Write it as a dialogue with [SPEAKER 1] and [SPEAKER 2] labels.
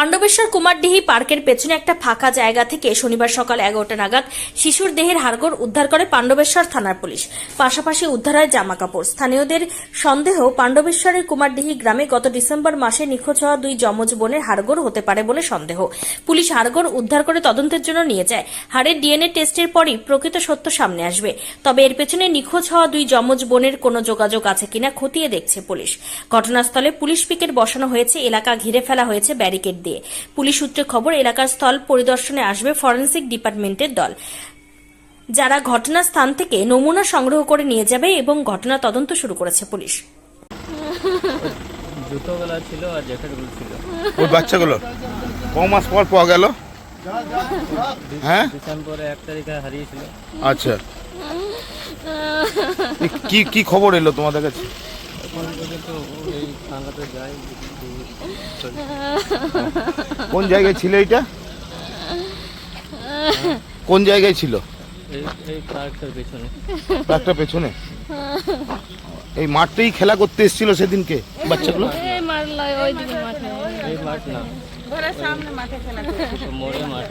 [SPEAKER 1] পাণ্ডবেশ্বর কুমারডিহি পার্কের পেছনে একটা ফাঁকা জায়গা থেকে শনিবার সকাল এগারোটা নাগাদ শিশুর দেহের হাড়গোড় উদ্ধার করে পাণ্ডবেশ্বর থানার পুলিশ। পাশাপাশি উদ্ধার হয় জামা কাপড় স্থানীয়দের সন্দেহ, পাণ্ডবেশ্বরের কুমারডিহি গ্রামে গত ডিসেম্বর মাসে নিখোঁজ হওয়া দুই যমজ বোনের হাড়গোড় হতে পারে বলে সন্দেহ। পুলিশ হাড়গোড় উদ্ধার করে তদন্তের জন্য নিয়ে যায়। হাড়ের ডিএনএ টেস্টের পরই প্রকৃত সত্য সামনে আসবে। তবে এর পেছনে নিখোঁজ হওয়া দুই যমজ বোনের কোনো যোগাযোগ আছে কিনা খতিয়ে দেখছে পুলিশ। ঘটনাস্থলে পুলিশ পিকেট বসানো হয়েছে, এলাকা ঘিরে ফেলা হয়েছে ব্যারিকেড দিয়ে। পুলিশ সূত্রে খবর এলাকার স্থল পরিদর্শনে আসবে ফরেন্সিক ডিপার্টমেন্টের দল। যারা ঘটনাস্থান থেকে নমুনা সংগ্রহ করে নিয়ে যাবে এবং ঘটনা তদন্ত শুরু করেছে পুলিশ।
[SPEAKER 2] জুতোগুলো ছিল আর জ্যাকেটগুলো ছিল।
[SPEAKER 3] ওই বাচ্চাগুলো? ক মাস পর পাওয়া গেল? হ্যাঁ?
[SPEAKER 2] ডিসেম্বরে এক তারিখে হারিয়েছিল।
[SPEAKER 3] আচ্ছা। কি কি খবর এলো তোমাদের কাছে? কোন জায়গায় ছিল এইটা? কোন জায়গায় ছিল?
[SPEAKER 2] পার্কটার
[SPEAKER 3] পেছনে। এই মাঠটাই খেলা করতে এসেছিল সেদিনকে বাচ্চাগুলো?
[SPEAKER 4] এই মারলা ওইদিকে মাঠে
[SPEAKER 2] এই মাঠ না ঘরের সামনে মাঠে। খেলা মোড়ে মাঠ